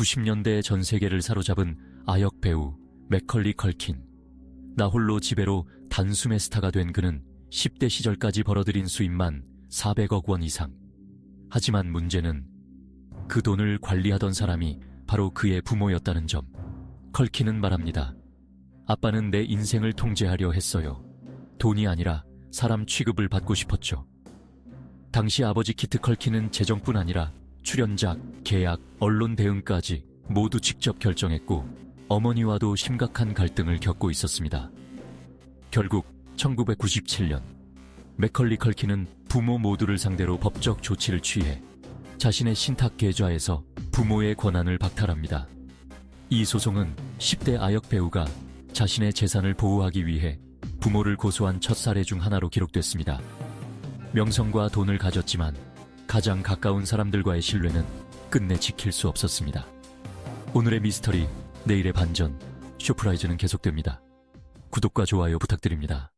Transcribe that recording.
1990년대 전 세계를 사로잡은 아역 배우 맥컬리 컬킨. 나홀로 지배로 단숨에 스타가 된 그는 10대 시절까지 벌어들인 수입만 400억 원 이상. 하지만 문제는 그 돈을 관리하던 사람이 바로 그의 부모였다는 점. 컬킨은 말합니다. 아빠는 내 인생을 통제하려 했어요. 돈이 아니라 사람 취급을 받고 싶었죠. 당시 아버지 키트 컬킨은 재정뿐 아니라 출연작, 계약, 언론 대응까지 모두 직접 결정했고 어머니와도 심각한 갈등을 겪고 있었습니다. 결국 1997년 맥컬리 컬킨은 부모 모두를 상대로 법적 조치를 취해 자신의 신탁 계좌에서 부모의 권한을 박탈합니다. 이 소송은 10대 아역 배우가 자신의 재산을 보호하기 위해 부모를 고소한 첫 사례 중 하나로 기록됐습니다. 명성과 돈을 가졌지만 가장 가까운 사람들과의 신뢰는 끝내 지킬 수 없었습니다. 오늘의 미스터리, 내일의 반전, 쇼프라이즈는 계속됩니다. 구독과 좋아요 부탁드립니다.